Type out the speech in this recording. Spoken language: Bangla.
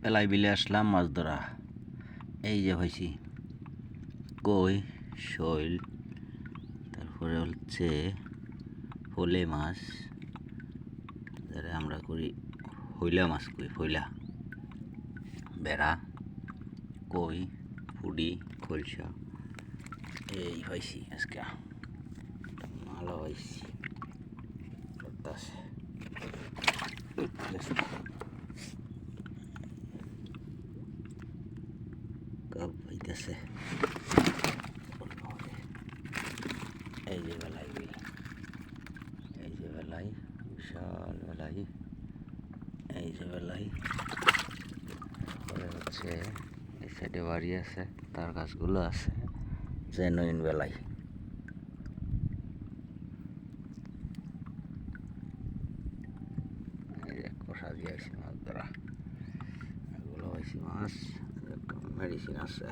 পেলাই বিলে আসলাম মাছ ধরা। এই যে হয়েছি কই, শৈল, তারপরে হচ্ছে ফলে মাছ যারা আমরা করি হইলা মাছ কই, ফইলা, বেড়া, কই পুডি খলসা, এই হয়েছি আজকে। ভালো হয়েছি কাপ হইতেছে এই যে বেলাই বিল এই যে বেলাই বিশাল বেলাই এই যে বেলাই হচ্ছে এই সাইডে বাড়ি আছে তার গাছগুলো আছে জেনুইন বেলাই এই যে কষা দিয়ে আসছে মাছ ধরা এগুলো হয়েছে মাছ মেডিসিন আছে